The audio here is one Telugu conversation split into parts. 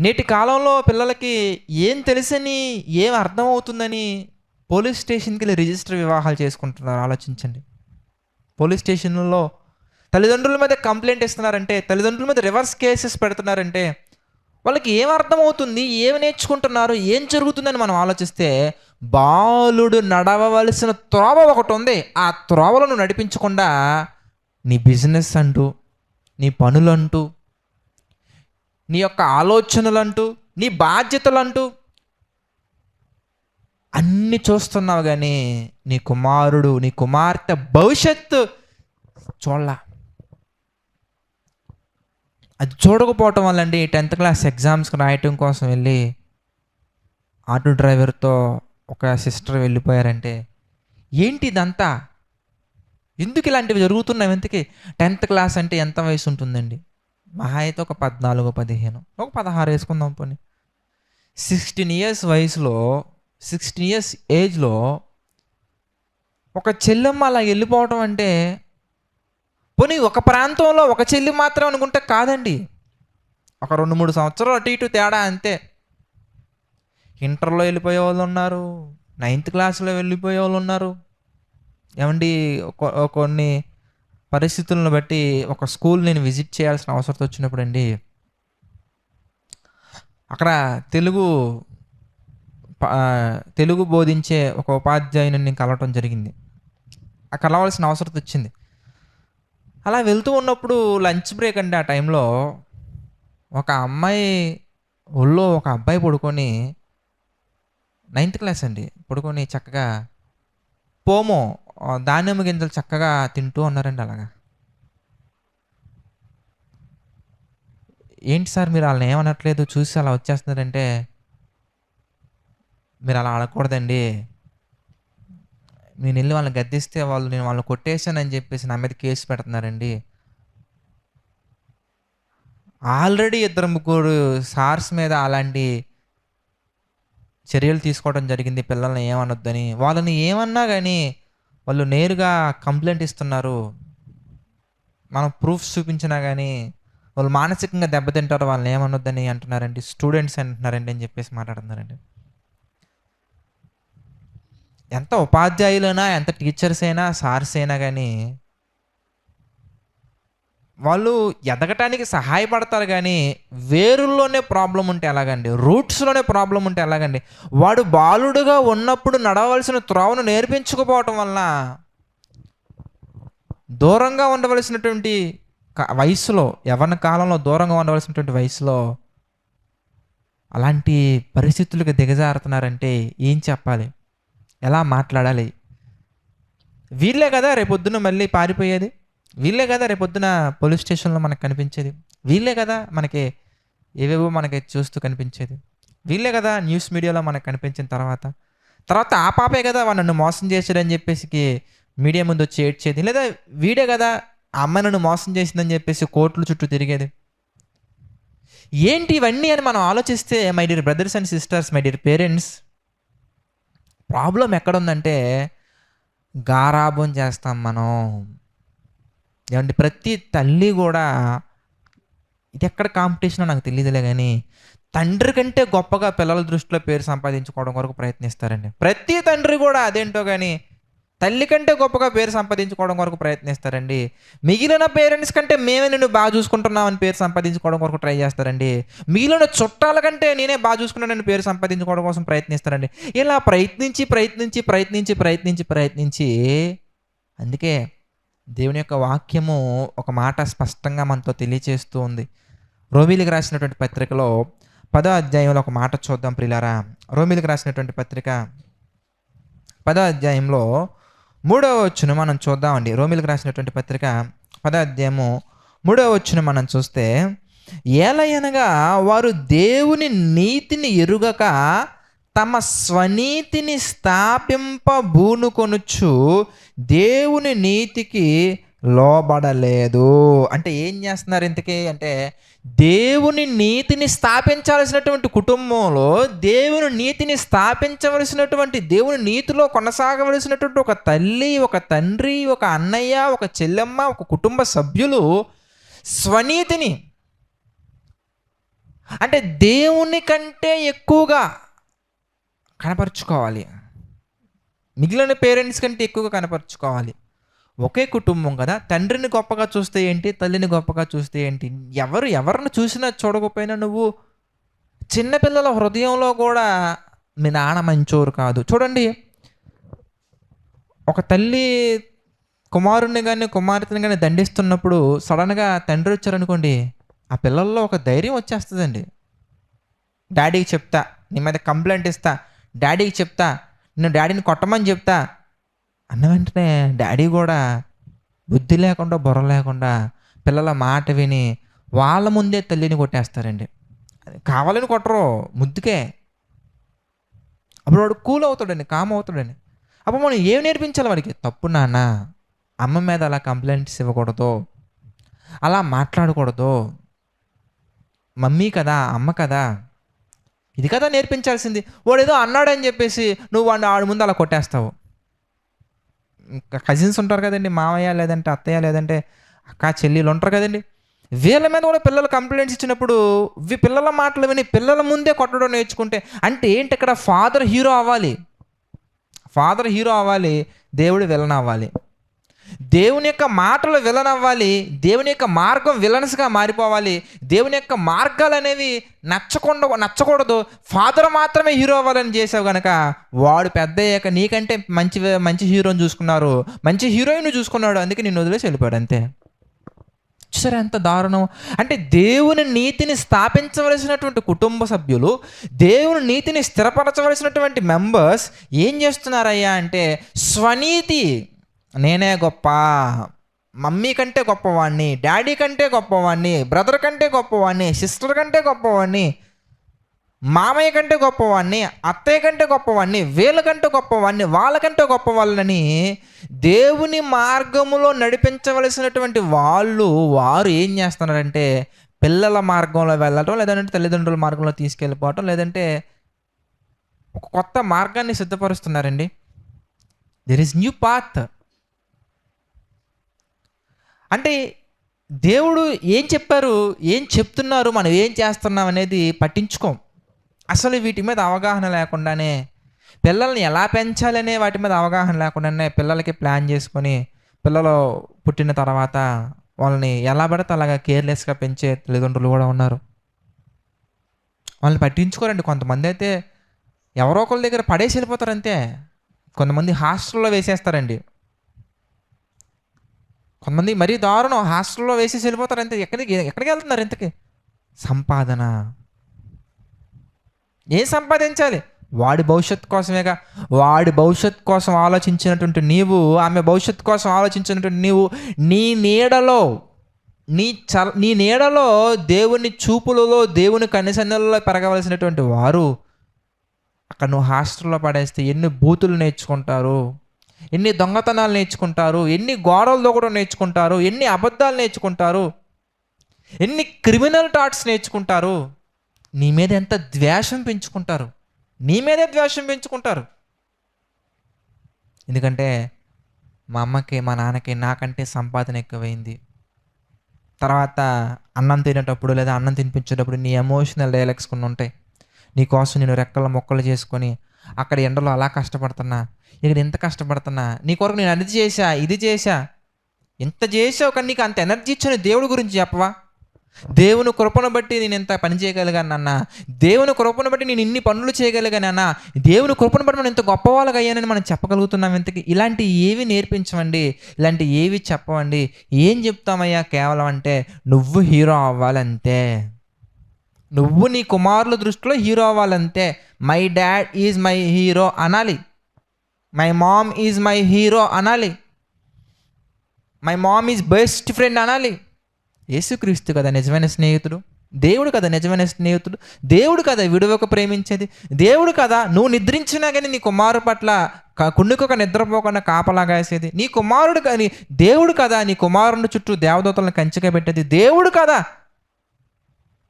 నేటి కాలంలో పిల్లలకి ఏం తెలుసని ఏం అర్థమవుతుందని పోలీస్ స్టేషన్కి వెళ్ళి రిజిస్టర్ వివాహాలు చేసుకుంటున్నారు. ఆలోచించండి. పోలీస్ స్టేషన్లో తల్లిదండ్రుల మీద కంప్లైంట్ ఇస్తున్నారంటే తల్లిదండ్రుల మీద రివర్స్ కేసెస్ పెడుతున్నారంటే వాళ్ళకి ఏం అర్థమవుతుంది ఏం నేర్చుకుంటున్నారు ఏం జరుగుతుందని మనం ఆలోచిస్తే బాలుడు నడవవలసిన త్రోవ ఒకటి ఉంది. ఆ త్రోవలను నడిపించకుండా నీ బిజినెస్ అంటూ నీ పనులంటూ నీ యొక్క ఆలోచనలంటూ నీ బాధ్యతలంటూ అన్ని చూస్తున్నావు కానీ నీ కుమారుడు నీ కుమార్తె భవిష్యత్తు చూడాల. అది చూడకపోవటం వల్ల అండి టెన్త్ క్లాస్ ఎగ్జామ్స్కి రాయటం కోసం వెళ్ళి ఆటో డ్రైవర్తో ఒక సిస్టర్ వెళ్ళిపోయారంటే ఏంటి ఇదంతా? ఎందుకు ఇలాంటివి జరుగుతున్నాయి? ఎందుకే టెన్త్ క్లాస్ అంటే ఎంత వయసు ఉంటుందండి? మహా అయితే ఒక పద్నాలుగు పదిహేను ఒక పదహారు వేసుకుందాం పోనీ. సిక్స్టీన్ ఇయర్స్ వయసులో సిక్స్టీన్ ఇయర్స్ ఏజ్లో ఒక చెల్లెమ్మ అలా వెళ్ళిపోవటం అంటే పోనీ ఒక ప్రాంతంలో ఒక చెల్లి మాత్రం అనుకుంటే కాదండి. ఒక రెండు మూడు సంవత్సరాలు అటు ఇటు తేడా అంతే. ఇంటర్లో వెళ్ళిపోయే వాళ్ళు ఉన్నారు నైన్త్ క్లాస్లో వెళ్ళిపోయే వాళ్ళు ఉన్నారు. ఏమండి కొన్ని పరిస్థితులను బట్టి ఒక స్కూల్ నేను విజిట్ చేయాల్సిన అవసరం వచ్చినప్పుడు అండి అక్కడ తెలుగు తెలుగు బోధించే ఒక ఉపాధ్యాయుని నేను కలవటం జరిగింది. ఆ కలవాల్సిన అవసరం వచ్చింది. అలా వెళ్తూ ఉన్నప్పుడు లంచ్ బ్రేక్ అండి ఆ టైంలో ఒక అమ్మాయి ఒళ్ళో ఒక అబ్బాయి పడుకొని నైన్త్ క్లాస్ అండి పడుకొని చక్కగా పోమో ధాన్యం దానిమ్మ గింజలు చక్కగా తింటూ ఉన్నారండి అలాగా. ఏంటి సార్ మీరు వాళ్ళని ఏమనట్లేదు? చూసి అలా వచ్చేస్తున్నారంటే మీరు అలా ఆడకూడదండి. నేను వెళ్ళి వాళ్ళని గద్దిస్తే వాళ్ళు నేను వాళ్ళని కొట్టేశానని చెప్పేసి నా మీద కేసు పెడుతున్నారండి. ఆల్రెడీ ఇద్దరు ముగ్గురు సార్స్ మీద అలాంటి చర్యలు తీసుకోవడం జరిగింది. పిల్లల్ని ఏమనొద్దని. వాళ్ళని ఏమన్నా కానీ వాళ్ళు నేరుగా కంప్లైంట్ ఇస్తున్నారు. మనం ప్రూఫ్స్ చూపించినా కానీ వాళ్ళు మానసికంగా దెబ్బతింటారు వాళ్ళని ఏమనొద్దని అంటున్నారండి. స్టూడెంట్స్ అంటున్నారండి అని చెప్పేసి మాట్లాడుతున్నారండి. ఎంత ఉపాధ్యాయులైనా ఎంత టీచర్స్ అయినా సార్స్ అయినా కానీ వాళ్ళు ఎదగటానికి సహాయపడతారు కానీ వేరుల్లోనే ప్రాబ్లం ఉంటే ఎలాగండి? రూట్స్లోనే ప్రాబ్లం ఉంటే ఎలాగండి? వాడు బాలుడుగా ఉన్నప్పుడు నడవలసిన త్రోవను నేర్పించకపోవటం వలన దూరంగా ఉండవలసినటువంటి వయసులో యవన కాలంలో దూరంగా ఉండవలసినటువంటి వయసులో అలాంటి పరిస్థితులకు దిగజారుతున్నారంటే ఏం చెప్పాలి? ఎలా మాట్లాడాలి? వీళ్ళే కదా రేపొద్దున మళ్ళీ పారిపోయేది? వీళ్ళే కదా రేపొద్దున పోలీస్ స్టేషన్లో మనకు కనిపించేది. వీళ్ళే కదా మనకి ఏవేవో మనకి చూస్తూ కనిపించేది. వీళ్ళే కదా న్యూస్ మీడియాలో మనకు కనిపించిన తర్వాత. తర్వాత ఆ పాపే కదా వాడు నన్ను మోసం చేశాడని చెప్పేసి మీడియా ముందు వచ్చి ఏడ్చేది. లేదా వీడే కదా ఆ అమ్మాయి నన్ను మోసం చేసిందని చెప్పేసి కోర్టుల చుట్టూ తిరిగేది. ఏంటి ఇవన్నీ అని మనం ఆలోచిస్తే my dear brothers and sisters my dear parents problem ఎక్కడుందంటే గారాబం చేస్తాం మనం. ఏమంటే ప్రతి తల్లి కూడా ఇది ఎక్కడ కాంపిటీషనో నాకు తెలియదులే కానీ తండ్రి కంటే గొప్పగా పిల్లల దృష్టిలో పేరు సంపాదించుకోవడం కొరకు ప్రయత్నిస్తారండి. ప్రతి తండ్రి కూడా అదేంటో కానీ తల్లి కంటే గొప్పగా పేరు సంపాదించుకోవడం కొరకు ప్రయత్నిస్తారండి. మిగిలిన పేరెంట్స్ కంటే మేమే నిన్ను బాగా చూసుకుంటున్నామని పేరు సంపాదించుకోవడం కొరకు ట్రై చేస్తారండి. మిగిలిన చుట్టాల కంటే నేనే బాగా చూసుకున్నానని పేరు సంపాదించుకోవడం కోసం ప్రయత్నిస్తారండి. ఇలా ప్రయత్నించి ప్రయత్నించి ప్రయత్నించి ప్రయత్నించి ప్రయత్నించి అందుకే దేవుని యొక్క వాక్యము ఒక మాట స్పష్టంగా మనతో తెలియచేస్తూ ఉంది. రోమిలికి రాసినటువంటి పత్రికలో పదో అధ్యాయంలో ఒక మాట చూద్దాం ప్రిలారా. రోమిలికి రాసినటువంటి పత్రిక పదో అధ్యాయంలో మూడవ వచ్చును మనం చూద్దామండి. రోమిలికి రాసినటువంటి పత్రిక పదో అధ్యాయము మూడవ వచ్చును మనం చూస్తే ఏలయనగా వారు దేవుని నీతిని ఎరుగక తమ స్వనీతిని స్థాపింపబూనుకొనుచు దేవుని నీతికి లోబడలేదు. అంటే ఏం చేస్తున్నారు ఇంతకీ? అంటే దేవుని నీతిని స్థాపించాల్సినటువంటి కుటుంబంలో దేవుని నీతిని స్థాపించవలసినటువంటి దేవుని నీతిలో కొనసాగవలసినటువంటి ఒక తల్లి ఒక తండ్రి ఒక అన్నయ్య ఒక చెల్లెమ్మ ఒక కుటుంబ సభ్యులు స్వనీతిని అంటే దేవుని కంటే ఎక్కువగా కనపరుచుకోవాలి. మిగిలిన పేరెంట్స్ కంటే ఎక్కువగా కనపరుచుకోవాలి. ఒకే కుటుంబం కదా. తండ్రిని గొప్పగా చూస్తే ఏంటి? తల్లిని గొప్పగా చూస్తే ఏంటి? ఎవరు ఎవరిని చూసినా చూడకపోయినా నువ్వు చిన్నపిల్లల హృదయంలో కూడా మీ నాన్న మంచోరు కాదు. చూడండి. ఒక తల్లి కుమారుణ్ణి కానీ కుమార్తెని కానీ దండిస్తున్నప్పుడు సడన్గా తండ్రి వచ్చారనుకోండి ఆ పిల్లల్లో ఒక ధైర్యం వచ్చేస్తుందండి. డాడీకి చెప్తా నీ మీద కంప్లైంట్ ఇస్తా డాడీకి చెప్తా నేను డాడీని కొట్టమని చెప్తా అన్న వెంటనే డాడీ కూడా బుద్ధి లేకుండా బుర్ర లేకుండా పిల్లల మాట విని వాళ్ళ ముందే తల్లిని కొట్టేస్తారండి. అది కావాలని కొట్టరు ముద్దుకే. అప్పుడు వాడు కూల్ అవుతాడండి కామ్ అవుతాడండి. అప్పుడు మనం ఏం నేర్పించాలి వాడికి? తప్పు నాన్న అమ్మ మీద అలా కంప్లైంట్స్ ఇవ్వకూడదు అలా మాట్లాడకూడదు. మమ్మీ కదా అమ్మ కదా ఇది కదా నేర్పించాల్సింది. వాడు ఏదో అన్నాడని చెప్పేసి నువ్వు వాడిని ఆడి ముందు అలా కొట్టేస్తావు. ఇంకా కజిన్స్ ఉంటారు కదండి మామయ్య లేదంటే అత్తయ్య లేదంటే అక్క చెల్లెలు ఉంటారు కదండి. వీళ్ళ మీద కూడా పిల్లలు కంప్లైంట్స్ ఇచ్చినప్పుడు పిల్లల మాటలు విని పిల్లల ముందే కొట్టడం నేర్చుకుంటే అంటే ఏంటి ఇక్కడ ఫాదర్ హీరో అవ్వాలి? ఫాదర్ హీరో అవ్వాలి దేవుడు విలన్ అవ్వాలి. దేవుని యొక్క మాటలు విలన్ అవ్వాలి దేవుని యొక్క మార్గం విలన్స్గా మారిపోవాలి దేవుని యొక్క మార్గాలు అనేవి నచ్చకుండా నచ్చకూడదు. ఫాదర్ మాత్రమే హీరో అవ్వాలని చేసావు కనుక వాడు పెద్ద అయ్యాక నీకంటే మంచి మంచి హీరోని చూసుకున్నారు. మంచి హీరోయిన్ చూసుకున్నాడు అందుకే నేను వదిలేసి వెళ్ళిపోయాడు అంతే. చూసారా ఎంత దారుణం? అంటే దేవుని నీతిని స్థాపించవలసినటువంటి కుటుంబ సభ్యులు దేవుని నీతిని స్థిరపరచవలసినటువంటి మెంబర్స్ ఏం చేస్తున్నారయ్యా అంటే స్వనీతి నేనే గొప్ప. మమ్మీ కంటే గొప్పవాడిని డాడీ కంటే గొప్పవాడిని బ్రదర్ కంటే గొప్పవాడిని సిస్టర్ కంటే గొప్పవాడిని మామయ్య కంటే గొప్పవాడిని అత్తయ్య కంటే గొప్పవాడిని వీళ్ళకంటే గొప్పవాడిని వాళ్ళకంటే గొప్పవాళ్ళని దేవుని మార్గములో నడిపించవలసినటువంటి వాళ్ళు వారు ఏం చేస్తున్నారంటే పిల్లల మార్గంలో వెళ్ళటం లేదంటే తల్లిదండ్రుల మార్గంలో తీసుకెళ్ళిపోవటం లేదంటే ఒక కొత్త మార్గాన్ని సిద్ధపరుస్తున్నారండి. దెర్ ఇస్ న్యూ పాత్ అంటే దేవుడు ఏం చెప్పారు ఏం చెప్తున్నారు మనం ఏం చేస్తున్నాం అనేది పట్టించుకోం. అసలు వీటి మీద అవగాహన లేకుండానే పిల్లల్ని ఎలా పెంచాలనే వాటి మీద అవగాహన లేకుండానే పిల్లలకి ప్లాన్ చేసుకొని పిల్లలు పుట్టిన తర్వాత వాళ్ళని ఎలా పడితే అలాగా కేర్లెస్గా పెంచే తల్లిదండ్రులు కూడా ఉన్నారు. వాళ్ళని పట్టించుకోరండి. కొంతమంది అయితే ఎవరో ఒకరి దగ్గర పడేసి వెళ్ళిపోతారంతే. కొంతమంది హాస్టల్లో వేసేస్తారండి. కొంతమంది మరీ దారుణం. హాస్టల్లో వేసేసి వెళ్ళిపోతారు అంతే. ఎక్కడికి? ఎక్కడికి వెళ్తున్నారు ఇంతకి? సంపాదన. ఏం సంపాదించాలి? వాడి భవిష్యత్ కోసమేగా. వాడి భవిష్యత్ కోసం ఆలోచించినటువంటి నీవు ఆమె భవిష్యత్ కోసం ఆలోచించినటువంటి నీవు నీ నీడలో నీ చ నీ నీడలో దేవుని చూపులలో దేవుని కనిసన్నలలో పెరగవలసినటువంటి వారు అక్కడ నువ్వు హాస్టల్లో పడేస్తే ఎన్ని బూతులు నేర్చుకుంటారు? ఎన్ని దొంగతనాలు నేర్చుకుంటారు ఎన్ని గోడలు దొగడం నేర్చుకుంటారు ఎన్ని అబద్ధాలు నేర్చుకుంటారు ఎన్ని క్రిమినల్ థాట్స్ నేర్చుకుంటారు నీ మీద ఎంత ద్వేషం పెంచుకుంటారు నీ మీదే ద్వేషం పెంచుకుంటారు. ఎందుకంటే మా అమ్మకి మా నాన్నకి నాకంటే సంపాదన ఎక్కువైంది. తర్వాత అన్నం తినేటప్పుడు లేదా అన్నం తినిపించేటప్పుడు నీ ఎమోషనల్ డైలాగ్స్ కొన్ని ఉంటాయి. నీకోసం నేను రెక్కల మొక్కలు చేసుకొని అక్కడ ఎండలో అలా కష్టపడుతున్నా ఇక్కడ ఇంత కష్టపడుతున్నా నీ కొరకు నేను అది చేశా ఇది చేశా. ఎంత చేసావు కానీ నీకు అంత ఎనర్జీ ఇచ్చిన దేవుడి గురించి చెప్పవా? దేవుని కృపను బట్టి నేను ఇంత పని చేయగలిగాను అన్న? దేవుని కృపను బట్టి నేను ఇన్ని పనులు చేయగలిగాను అన్న? దేవుని కృపను బట్టి మనం ఇంత గొప్పవాళ్ళగా అయ్యానని మనం చెప్పగలుగుతున్నాం ఇంతకి? ఇలాంటి ఏవి నేర్పించమండి? ఇలాంటి ఏవి చెప్పవండి ఏం చెప్తామయ్యా కేవలం అంటే నువ్వు హీరో అవ్వాలంతే నువ్వు నీ కుమారుల దృష్టిలో hero అవ్వాలంతే my dad is my hero అనాలి. My mom is my hero అనాలి. My mom is best friend అనాలి. యేసుక్రీస్తు కదా నిజమైన స్నేహితుడు. దేవుడు కదా నిజమైన స్నేహితుడు. దేవుడు కదా విడువక ప్రేమించేది. దేవుడు కదా నువ్వు నిద్రించినా కానీ నీ కుమారు పట్ల క- కుండుకొక నిద్రపోకుండా కాపలాగాసేది నీ కుమారుడు కానీ దేవుడు కదా నీ కుమారుని చుట్టూ దేవదూతలను కంచిగా పెట్టేది. దేవుడు కదా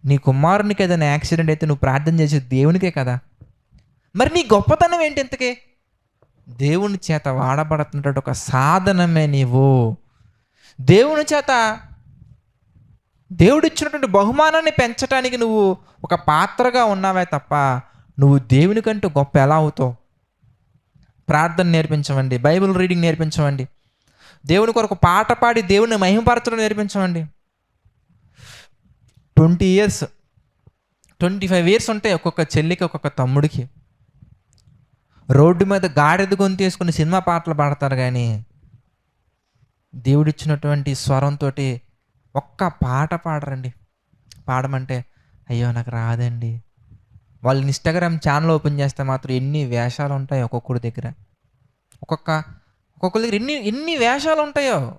నీ కుమారునికి ఏదైనా యాక్సిడెంట్ అయితే నువ్వు ప్రార్థన చేసేది దేవునికే కదా. మరి నీ గొప్పతనం ఏంటి ఇంతకే? దేవుని చేత వాడబడుతున్నటువంటి ఒక సాధనమే నీవు. దేవుని చేత దేవుడిచ్చినటువంటి బహుమానాన్ని పెంచడానికి నువ్వు ఒక పాత్రగా ఉన్నావే తప్ప నువ్వు దేవునికంటూ గొప్ప ఎలా అవుతావు? ప్రార్థన నేర్పించమండి బైబిల్ రీడింగ్ నేర్పించమండి దేవుని కొరకు పాట పాడి దేవుని మహిమపరచడం నేర్పించమండి. Twenty years twenty five years ఉంటాయి ఒక్కొక్క చెల్లికి ఒక్కొక్క తమ్ముడికి. రోడ్డు మీద గాడిద గొంతు వేసుకుని సినిమా పాటలు పాడతారు కానీ దేవుడిచ్చినటువంటి స్వరంతో ఒక్క పాట పాడరండి. పాడమంటే అయ్యో నాకు రాదండి. వాళ్ళు ఇన్స్టాగ్రామ్ ఛానల్ ఓపెన్ చేస్తే మాత్రం ఎన్ని వేషాలు ఉంటాయి ఒక్కొక్కరి దగ్గర. ఒక్కొక్క ఒక్కొక్కరి దగ్గర ఎన్ని ఎన్ని వేషాలు ఉంటాయో